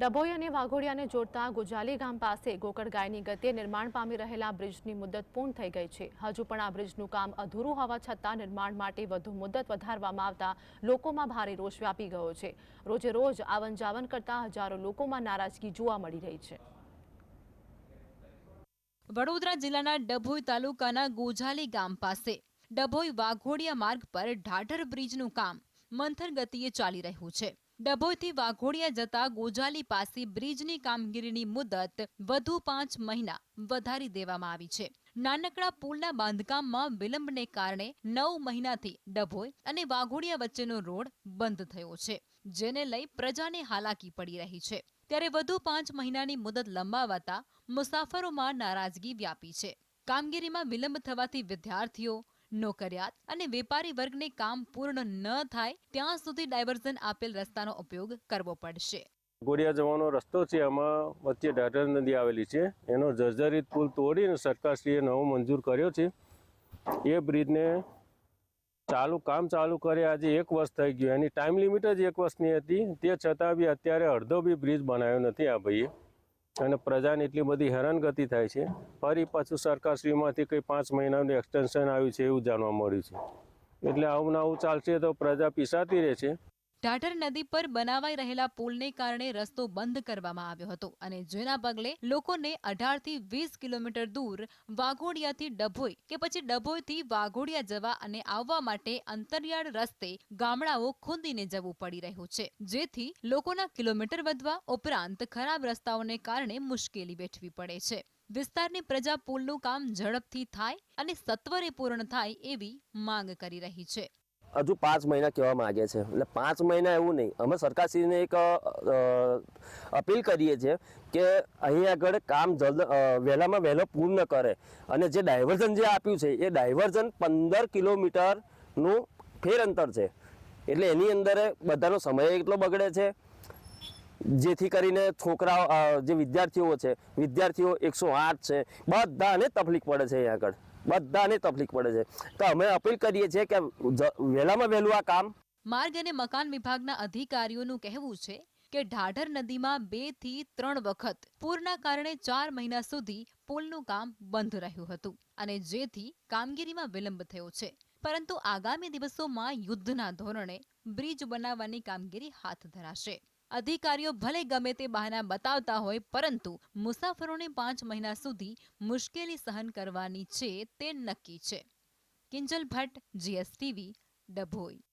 ડભોઈ અને વાઘોડિયાને જોડતા ગુજાલી ગામ પાસે ગોકળ ગાયની ગતિએ નિર્માણ પામી રહેલા બ્રિજની મુદત પૂર્ણ થઈ ગઈ છે. હજુ પણ આ બ્રિજનું કામ અધૂરું હોવા છતાં નિર્માણ માટે વધુ મુદત વધારવામાં આવતા લોકોમાં ભારે રોષ વ્યાપી ગયો છે. રોજે રોજ આવન જાવન કરતા હજારો લોકોમાં નારાજગી જોવા મળી રહી છે. વડોદરા જિલ્લાના ડભોઈ તાલુકાના ગોઝાલી ગામ પાસે ડભોઈ વાઘોડિયા માર્ગ પર ઢાઢર બ્રિજનું કામ મંથર ગતિએ ચાલી રહ્યું છે. ડભોઈથી વાઘોડિયા જતા ગોજાલી પાસે બ્રિજની કામગીરીની મુદત વધુ પાંચ મહિના વધારી દેવામાં આવી છે. નાનકડા પુલના બાંધકામમાં વિલંબને કારણે નવ મહિનાથી ડભોઈ અને વાઘોડિયા વચ્ચેનો રોડ બંધ થયો છે, જેને લઈ પ્રજાને હાલાકી પડી રહી છે. ત્યારે વધુ પાંચ મહિનાની મુદત લંબાવાતા મુસાફરોમાં નારાજગી વ્યાપી છે. કામગીરીમાં વિલંબ થવાથી વિદ્યાર્થીઓ નોકરિયાત અને વેપારી વર્ગને કામ પૂર્ણ ન થાય, ત્યાં સુધી ડાયવર્ઝન આપેલ રસ્તાનો ઉપયોગ કરવો પડશે. ગોળિયા જવાનો રસ્તો છે એમાં વચ્ચે ઢાઢર નદી આવેલી છે. એનો જર્જરિત પુલ તોડીને સરકારશ્રીએ નવો મંજૂર કર્યો છે. એ બ્રિજને ચાલુ, કામ ચાલુ કરે, આજે એક વર્ષ થઈ ગયું. એની ટાઈમ લિમિટ જ એક વર્ષની હતી. તે છતાં બી અત્યારે અડધો બી બ્રિજ બનાવ્યો નથી આ ભાઈએ. અને પ્રજાને એટલી બધી હેરાનગતિ થાય છે. ફરી પાછું સરકારશ્રીમાંથી કંઈ પાંચ મહિનાનું એક્સટેન્શન આવ્યું છે એવું જાણવા મળ્યું છે. એટલે આવું ને આવું ચાલશે તો પ્રજા પીસાતી રહે છે ઢાઢર નદી પર બનાવાઈ રહેલા પુલને કારણે રસ્તો બંધ કરવામાં આવ્યો હતો અને જેના પગલે લોકોને અઢારથી વીસ કિલોમીટર દૂર વાઘોડિયાથી ડભોઈ કે પછી ડભોઈથી વાઘોડિયા જવા અને આવવા માટે અંતરિયાળ રસ્તે ગામડાઓ ખૂંદીને જવું પડી રહ્યું છે, જેથી લોકોના કિલોમીટર વધવા ઉપરાંત ખરાબ રસ્તાઓને કારણે મુશ્કેલી વેઠવી પડે છે. વિસ્તારની પ્રજા પુલનું કામ ઝડપથી થાય અને સત્વરે પૂર્ણ થાય એવી માંગ કરી રહી છે. હજુ પાંચ મહિના કહેવા માંગે છે. એટલે પાંચ મહિના એવું નહીં. અમે સરકારશ્રીને એક અપીલ કરીએ છીએ કે અહીં આગળ કામ જલ્દ વહેલામાં વહેલો પૂર્ણ કરે. અને જે ડાયવર્ઝન જે આપ્યું છે, એ ડાયવર્ઝન પંદર કિલોમીટરનું ફેર અંતર છે. એટલે એની અંદર બધાનો સમય એટલો બગડે છે, જેથી કરીને છોકરાઓ જે વિદ્યાર્થીઓ છે, વિદ્યાર્થીઓ એકસો આઠ છે, બધાને તકલીફ પડે છે અહીં આગળ. બધાને તકલીફ પડે છે. તો અમે અપીલ કરીએ છીએ કે વહેલામાં વહેલું આ કામ. માર્ગ અને મકાન વિભાગના અધિકારીઓનું કહેવું છે કે ઢાઢર નદીમાં બેથી ત્રણ વખત પૂરના કારણે ચાર મહિના સુધી પુલનું કામ બંધ રહ્યું હતું અને જેથી કામગીરીમાં વિલંબ થયો છે. પરંતુ આગામી દિવસોમાં યુદ્ધના ધોરણે બ્રિજ બનાવવાની કામગીરી હાથ ધરાશે. અધિકારીઓ ભલે ગમે તે બહાના બતાવતા હોય, પરંતુ મુસાફરોને પાંચ મહિના સુધી મુશ્કેલી સહન કરવાની છે તે નક્કી છે. કિંજલ ભટ્ટ, જીએસટીવી, ડભોઈ.